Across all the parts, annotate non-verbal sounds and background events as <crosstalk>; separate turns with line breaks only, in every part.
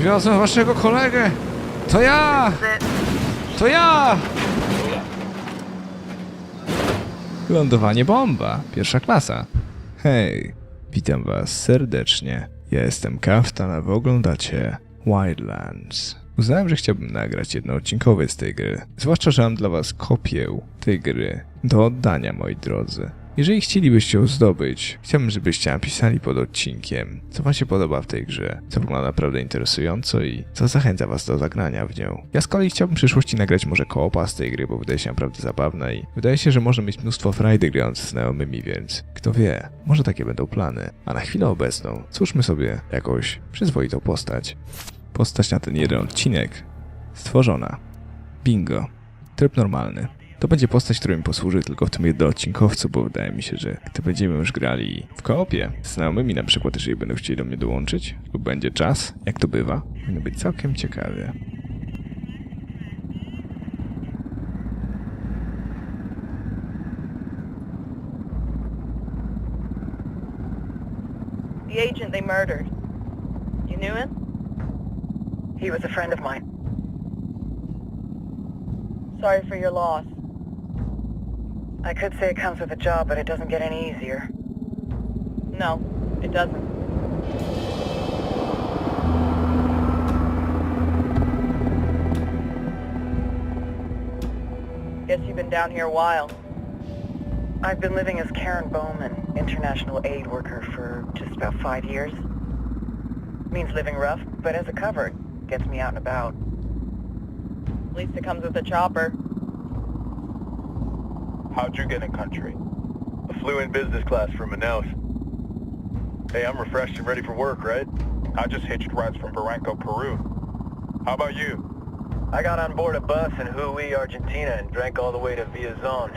Przywiozłem waszego kolegę! To ja! To ja! Lądowanie bomba, pierwsza klasa. Hej, witam was serdecznie. Ja jestem Kaftan, a wy oglądacie Wildlands. Uznałem, że chciałbym nagrać jednoodcinkowy z tej gry. Zwłaszcza, że mam dla was kopię tej gry do oddania, moi drodzy. Jeżeli chcielibyście ją zdobyć, chciałbym, żebyście napisali pod odcinkiem, co wam się podoba w tej grze, co wygląda naprawdę interesująco i co zachęca was do zagrania w nią. Ja z kolei chciałbym w przyszłości nagrać może koopa z tej gry, bo wydaje się naprawdę zabawna i wydaje się, że może mieć mnóstwo frajdy grając z znajomymi, więc kto wie, może takie będą plany. A na chwilę obecną, cóżmy sobie jakąś przyzwoitą postać. Postać na ten jeden odcinek stworzona. Bingo. Tryb normalny. To będzie postać, która mi posłuży tylko w tym jednoodcinkowcu, bo wydaje mi się, że gdy będziemy już grali w koopie, z znajomymi na przykład, jeżeli będą chcieli do mnie dołączyć, lub będzie czas, jak to bywa, powinno być całkiem ciekawie.
The agent they murdered. You knew him?
He was a friend of mine.
Sorry for your loss.
I could say it comes with a job, but it doesn't get any easier.
No, it doesn't. Guess you've been down here a while.
I've been living as Karen Bowman, international aid worker, for just about five years. Means living rough, but as a cover, gets me out and about.
At least it comes with a chopper.
How'd you get in country? I flew in business class from Manaus. Hey, I'm refreshed and ready for work, right? I just hitched rides from Barranco, Peru. How about you? I got on board a bus in Hui, Argentina and drank all the way to Villazon.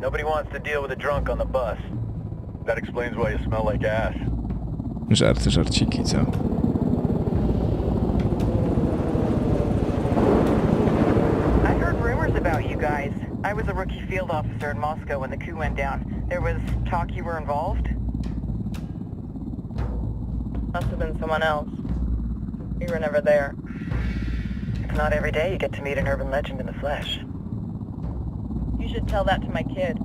Nobody wants to deal with a drunk on the bus. That explains why you smell like ass.
Żarty, żarciki, co?
I heard rumors about you guys. I was a rookie field officer in Moscow when the coup went down. There was talk you were involved?
Must have been someone else. We were never there.
It's not every day you get to meet an urban legend in the flesh.
You should tell that to my kid.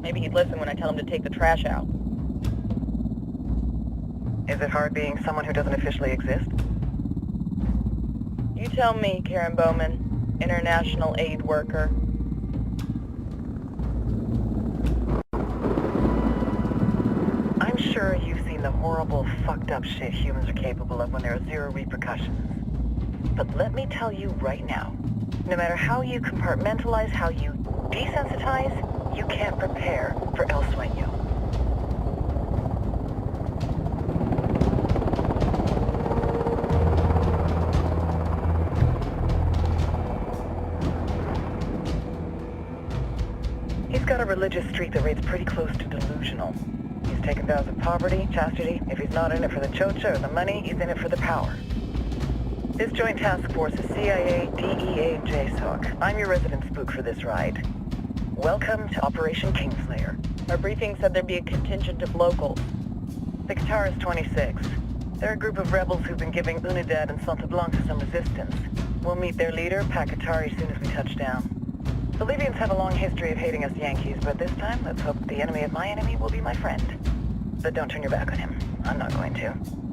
Maybe he'd listen when I tell him to take the trash out.
Is it hard being someone who doesn't officially exist?
You tell me, Karen Bowman, international aid worker.
The horrible, fucked up shit humans are capable of when there are zero repercussions. But let me tell you right now, no matter how you compartmentalize, how you desensitize, you can't prepare for El Sueño. He's got a religious streak that rates pretty close to delusional. Taken vows of poverty, chastity. If he's not in it for the chocha or the money, he's in it for the power. This joint task force is CIA, DEA, JSOC. I'm your resident spook for this ride. Welcome to Operation Kingslayer.
Our briefing said there'd be a contingent of locals.
The Qatar is 26. They're a group of rebels who've been giving Unidad and Santa Blanca some resistance. We'll meet their leader, Pakatari, soon as we touch down. The Libyans have a long history of hating us Yankees, but this time, let's hope the enemy of my enemy will be my friend. But don't turn your back on him. I'm not going to.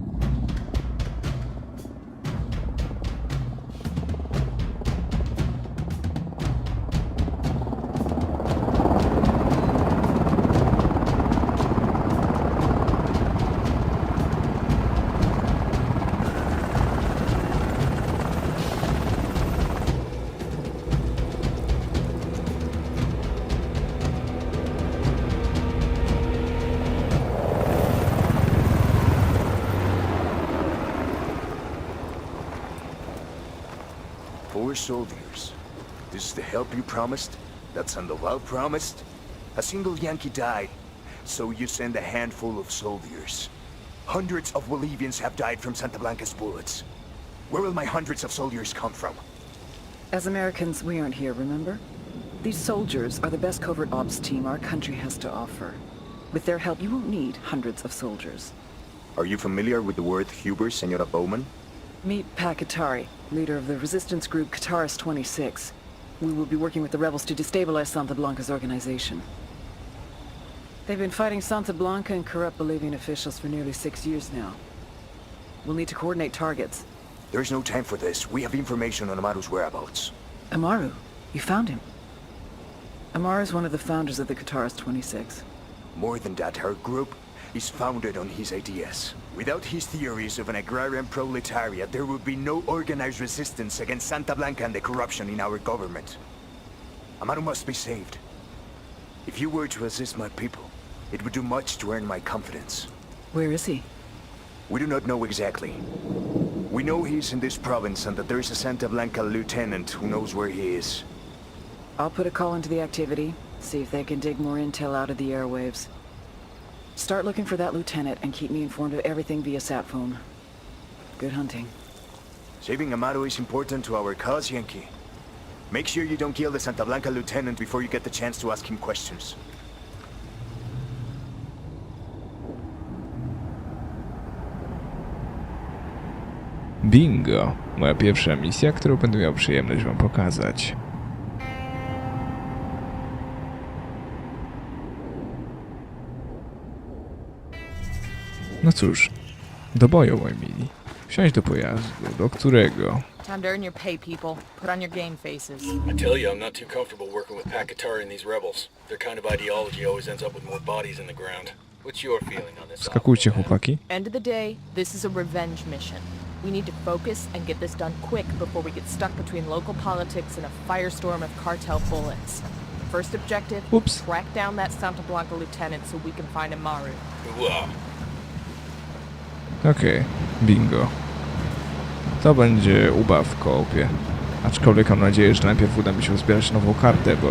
Four soldiers. This is the help you promised? That Sandoval promised? A single Yankee died, so you send a handful of soldiers. Hundreds of Bolivians have died from Santa Blanca's bullets. Where will my hundreds of soldiers come from?
As Americans, we aren't here, remember? These soldiers are the best covert ops team our country has to offer. With their help, you won't need hundreds of soldiers.
Are you familiar with the word Huber, Senora Bowman?
Meet Pat Katari, leader of the resistance group Kataris 26. We will be working with the rebels to destabilize Santa Blanca's organization. They've been fighting Santa Blanca and corrupt Bolivian officials for nearly six years now. We'll need to coordinate targets.
There's no time for this. We have information on Amaru's whereabouts.
Amaru, you found him. Amaru is one of the founders of the Kataris 26.
More than that, her group is founded on his ideas. Without his theories of an agrarian proletariat, there would be no organized resistance against Santa Blanca and the corruption in our government. Amaru must be saved. If you were to assist my people, it would do much to earn my confidence.
Where is he?
We do not know exactly. We know he's in this province and that there is a Santa Blanca lieutenant who knows where he is.
I'll put a call into the activity, see if they can dig more intel out of the airwaves. Start looking for that lieutenant and keep me informed of everything via sat phone. Good hunting.
Saving Amaru is important to our cause, Yankee. Make sure you don't kill the Santa Blanca lieutenant before you get the chance to ask him questions.
Bingo! Moja pierwsza misja, którą będę miał przyjemność wam pokazać. No cóż, do boju, moi mili. Wsiąść do pojazdu, do którego...
Time to earn your pay, people. Put on your game faces.
I tell you, I'm not too comfortable working with Pakatari and these rebels. Their kind of ideology always ends up with more bodies in the ground. What's your feeling on this?
Skakujcie, chłopaki.
End of the day, this is a revenge mission. We need to focus and get this done quick before we get stuck between local politics and a firestorm of cartel bullets. First objective,
Oops.
track down that Santa Blanca lieutenant so we can find Amaru.
Wow.
Okej, bingo. To będzie ubaw w koopie. Aczkolwiek mam nadzieję, że najpierw uda mi się uzbierać nową kartę, bo...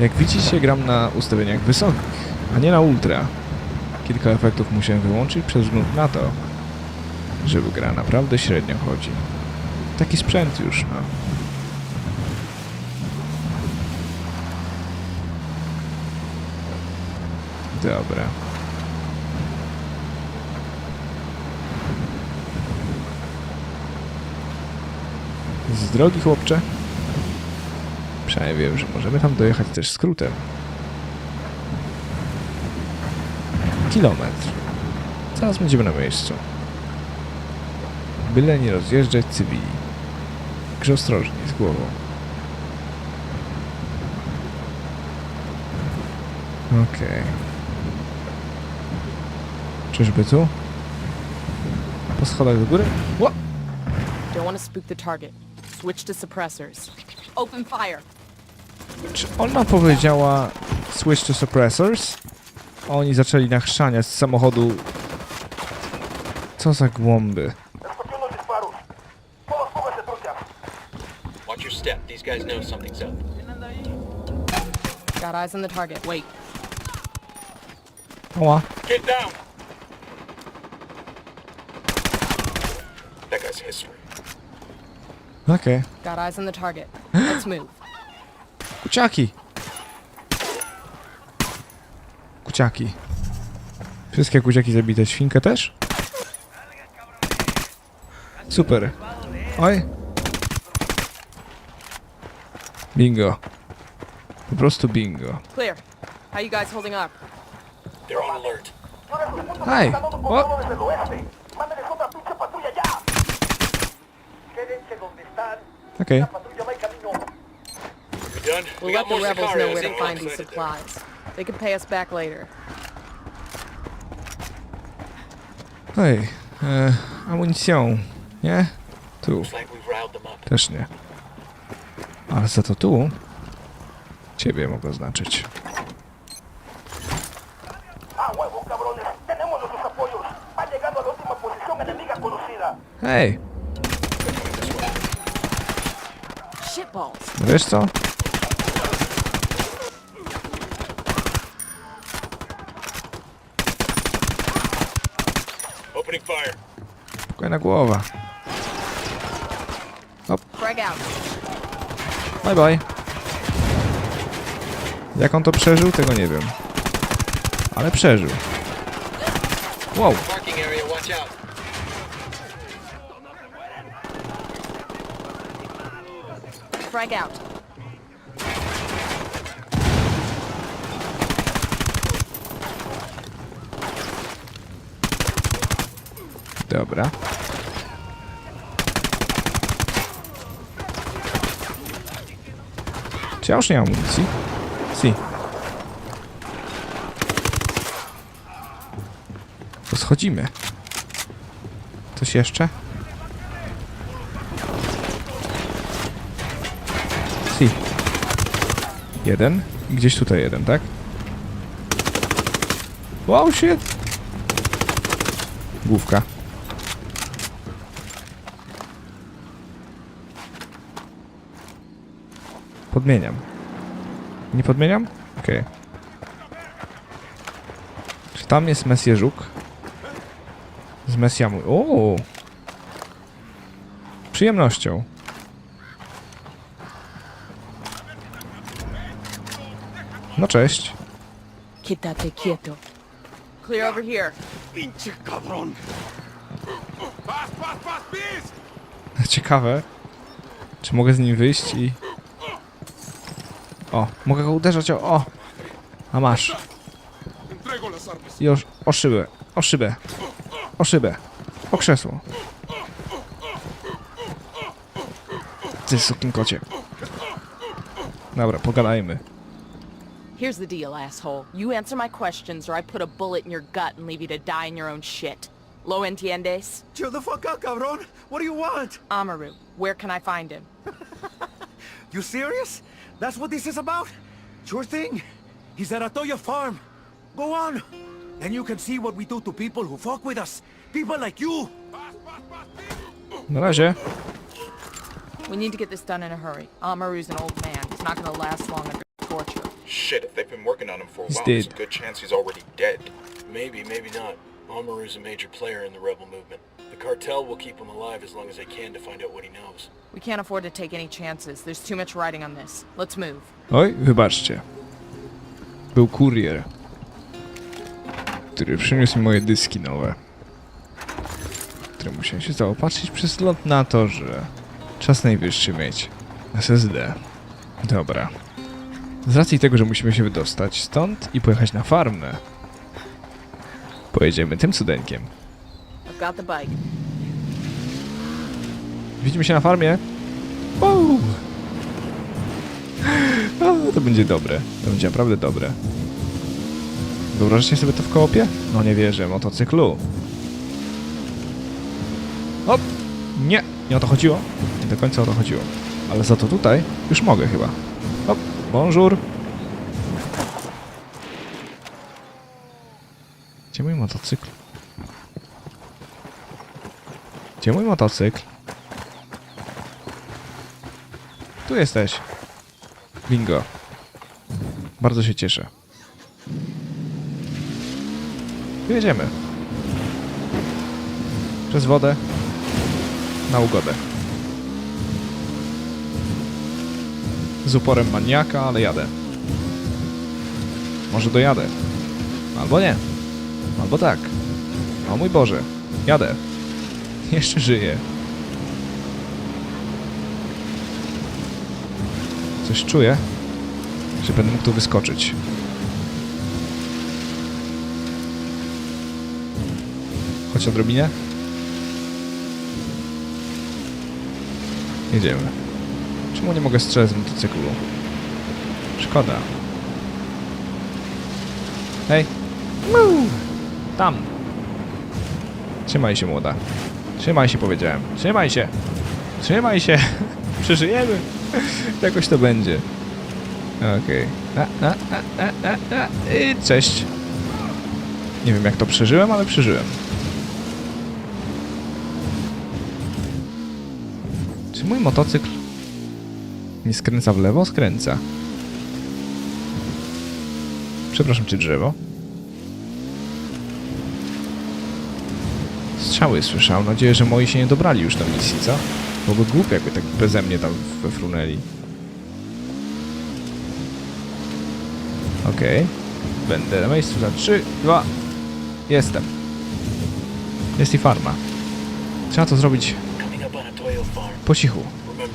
Jak widzicie, gram na ustawieniach wysokich, a nie na ultra. Kilka efektów musiałem wyłączyć przez wzgląd na to, żeby gra naprawdę średnio chodzi. Taki sprzęt już, no. Dobra. Z drogi, chłopcze. Przynajmniej wiem, że możemy tam dojechać też skrótem. Kilometr. Zaraz będziemy na miejscu. Byle nie rozjeżdżać cywili. Także ostrożnie, z głową. Okej. Czyżby tu? Po schodach do góry? Ła!
Don't want to spook the target. Switch to suppressors. Open fire.
Czy ona powiedziała switch to suppressors? A oni zaczęli nachrzaniać z samochodu. Co za głąby.
Watch your step. These guys know something's up.
Got eyes on the target. Wait.
Oła.
Get down! That guy's history.
Okej.
Got eyes on the target. <gasps> Let's move.
Kuciaki. Kuciaki. Wszystkie kuciaki zabite. Świnkę też? Super. Oj. Bingo. Po prostu bingo.
Clear. How you guys holding up?
They're on alert.
Hej! O! Okej.
We done?
We'll
we
let
got
the
more
rebels know
Sicarios
where to
in
find these
outfitted.
supplies. They can pay us back later.
Hej. E, amunicją. Nie? Tu.
Looks like we've riled them up.
Też nie. Ale za to tu... Ciebie mogę oznaczyć. Hej! Wiesz co?
Opening fire.
Spokojna głowa.
Frag out.
Bye bye. Jak on to przeżył, tego nie wiem. Ale przeżył. Wow.
Parking area, watch out.
Frag out.
Dobra. Czy ja już nie mam amunicji? Si. To schodzimy. Coś jeszcze? Si. Jeden. Gdzieś tutaj jeden, tak? Wow, shit! Główka. Podmieniam. Nie podmieniam? Okej. Czy tam jest Mesjeżuk? Z Mesjamu. O! Przyjemnością. No cześć.
Quítate quieto. Clear over here.
Ciekawe. Czy mogę z nim wyjść i... O, mogę go uderzać o... o. A masz. Już, o szybę, o szybę. O szybę. O krzesło. Ty sukinkocie. Dobra, pogadajmy.
Here's the deal, asshole. You answer my questions or I put a bullet in your gut and leave you to die in your own shit. Lo entiendes?
Chill the fuck out, cabron. What do you want?
Amaru, where can I find him? <laughs>
You serious? That's what this is about? Sure thing. He's at Atoya Farm. Go on. Then you can see what we do to people who fuck with us. People like you.
Na razie.
We need to get this done in a hurry. Amaru's an old man. He's not gonna last long under torture.
Shit, if they've been working on him for a
He's
while,
dead.
there's a good chance he's already dead.
Maybe, maybe not. Amaru's a major player in the rebel movement. The cartel will keep him alive as long as they can to find out what he knows.
We can't afford to take any chances. There's too much riding on this. Let's move.
Oj, wybaczcie. Był kurier, który przyniósł mi moje dyski nowe, które musiałem się zaopatrzyć przez lot na to, że czas najwyższy mieć SSD. Dobra. Z racji tego, że musimy się wydostać stąd i pojechać na farmę, pojedziemy tym cudeńkiem. Widzimy się na farmie. Wow. O, to będzie dobre. To będzie naprawdę dobre. Wyobrażacie sobie to w koopie? No nie wierzę, motocyklu. Hop! Nie, nie o to chodziło. Nie do końca o to chodziło. Ale za to tutaj już mogę chyba. Bonjour. Gdzie mój motocykl? Gdzie mój motocykl? Tu jesteś. Bingo. Bardzo się cieszę. Jedziemy. Przez wodę. Na ugodę. Z uporem maniaka, ale jadę. Może dojadę. Albo nie. Albo tak. O mój Boże. Jadę. <laughs> Jeszcze żyję. Coś czuję, że będę mógł tu wyskoczyć. Choć odrobinę. Jedziemy. Czemu nie mogę strzelać z motocyklu? Szkoda. Hej. Tam. Trzymaj się, młoda. Trzymaj się, powiedziałem. Trzymaj się. Trzymaj się. <laughs> Przeżyjemy. <laughs> Jakoś to będzie. Okej. A. I Cześć. Nie wiem jak to przeżyłem, ale przeżyłem. Czy mój motocykl nie skręca w lewo? Skręca. Przepraszam cię, drzewo. Strzały słyszałem. Mam nadzieję, że moi się nie dobrali już do misji, co? Byłoby głupio, jakby tak beze mnie tam wefrunęli. Okej. Będę na miejscu za 3, 2. Jestem. Jest i farma. Trzeba to zrobić po cichu.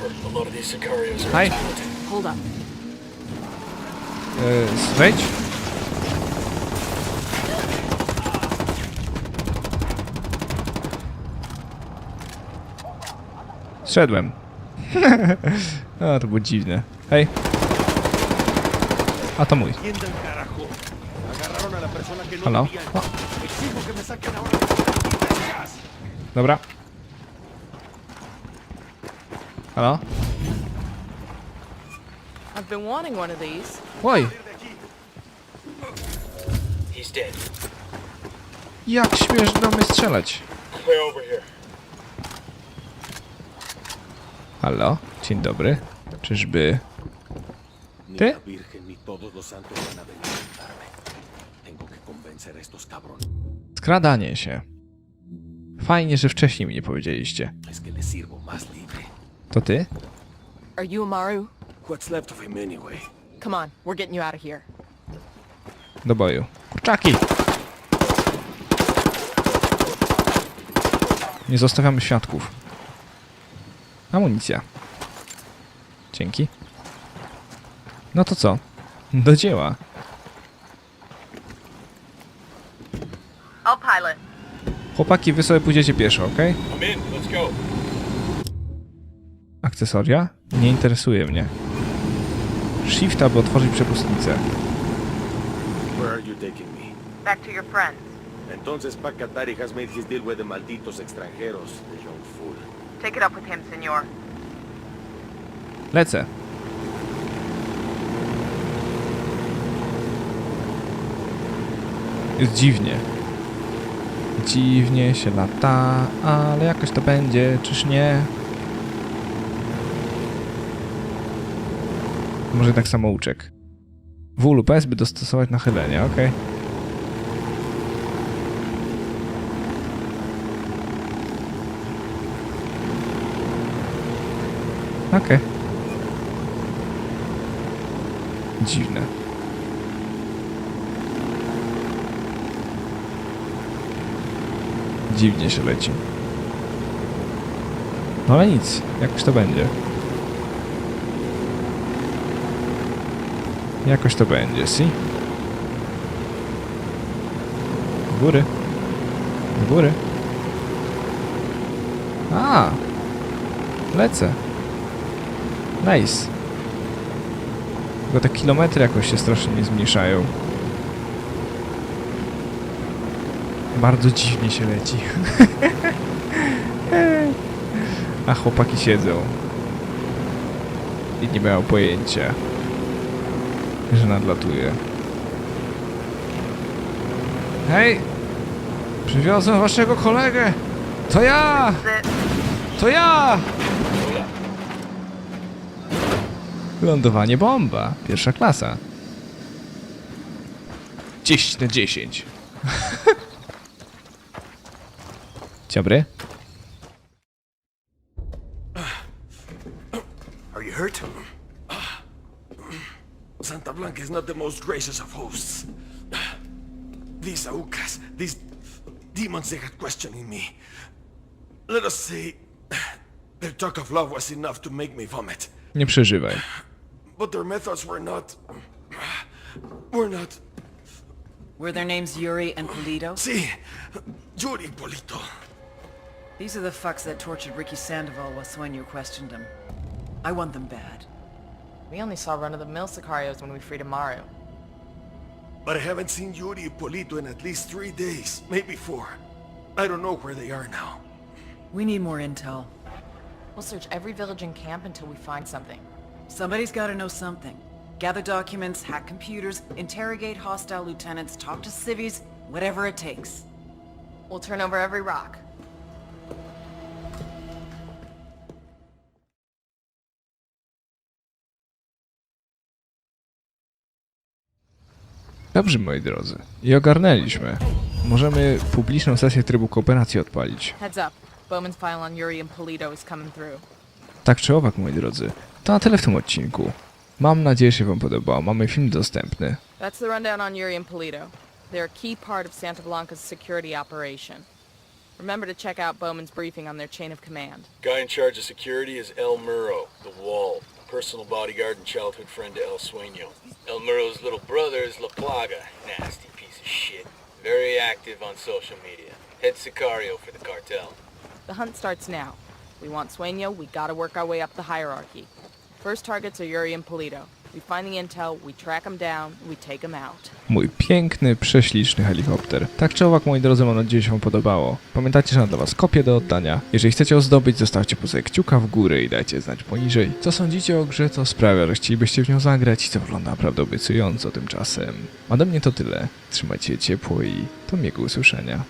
A lot of these Sicarios are
Hi.
talented.
Hold up.
E, wejdź. Zszedłem. A, <laughs> to było dziwne. Hej. A to mój. Halo? O. Dobra. Halo?
I've been wanting one of these.
Oj,
He's dead.
jak śmiesz do mnie strzelać?
Clear over here.
Halo? Dzień dobry. Czyżby...
Cabrones.
Skradanie się. Fajnie, że wcześniej mi nie powiedzieliście. To ty?
Are you Amaru?
What's left of him anyway?
Come on, we're getting you out of here.
Do boju. Kurczaki! Nie zostawiamy świadków. Amunicja. Dzięki. No to co? Do dzieła.
I'll pilot.
Chłopaki, wy sobie pójdziecie pieszo, ok?
I'm in. Let's go.
Akcesoria? Nie interesuje mnie. Shift, aby otworzyć przepustnicę.
Where are you taking me?
Back to your friends.
Entonces Pacatari has made his deal with the malditos extranjeros, the young fool.
Take it up with him, senor.
Lecę. Jest dziwnie. Dziwnie się lata, ale jakoś to będzie, czyż nie? Może tak samouczek. W lub S, by dostosować nachylenie, ok. Okej. Dziwne. Dziwnie się leci. No ale nic, jakoś to będzie. Jakoś to będzie, si? Do góry. Do góry. A! Lecę. Nice. Tylko te kilometry jakoś się strasznie nie zmniejszają. Bardzo dziwnie się leci. <laughs> A chłopaki siedzą. I nie mają pojęcia, że nadlatuje. Hej! Przywiozłem waszego kolegę! To ja! To ja! Lądowanie bomba. Pierwsza klasa. 10 na 10. Dzień dobry.
Is not the most gracious of hosts. <sighs> These Aucas, these demons they had questioning me. Let us say, <sighs> their talk of love was enough to make me vomit.
Nie przeżywaj.
But their methods were not... <sighs> were not...
Were their names Yuri and Polito?
See, Yuri Polito.
These are the fucks that tortured Ricky Sandoval while Sueño questioned him. I want them bad.
We only saw run-of-the-mill Sicarios when we freed Amaru.
But I haven't seen Yuri Polito in at least three days, maybe four. I don't know where they are now.
We need more intel.
We'll search every village and camp until we find something.
Somebody's gotta know something. Gather documents, hack computers, interrogate hostile lieutenants, talk to civvies, whatever it takes.
We'll turn over every rock.
Dobrze, moi drodzy. I ogarnęliśmy. Możemy publiczną sesję trybu kooperacji odpalić.
Heads up. Bowman's file on Yuri and Polito is coming through.
Tak czy owak, moi drodzy. To na tyle w tym odcinku. Mam nadzieję, że się wam podobało. Mamy film dostępny.
That's the rundown on Yuri and Polito. They're a key part of Santa Blanca's security operation. Remember to check out Bowman's briefing on their chain of command.
Guy in charge of security is El Muro, the Wall, personal bodyguard and childhood friend to El Sueño. El Muro's little brother is La Plaga, nasty piece of shit. Very active on social media. Head Sicario for the cartel.
The hunt starts now. We want Sueño, we gotta work our way up the hierarchy. First targets are Yuri and Polito.
Mój piękny, prześliczny helikopter. Tak czy owak, moi drodzy, mam nadzieję, że podobało. Pamiętajcie, że mam dla was kopię do oddania. Jeżeli chcecie ją zdobyć, zostawcie poza kciuka w górę i dajcie znać poniżej. Co sądzicie o grze, co sprawia, że chcielibyście w nią zagrać i co wygląda naprawdę obiecująco tymczasem. Ode mnie to tyle. Trzymajcie ciepło i do miłego usłyszenia.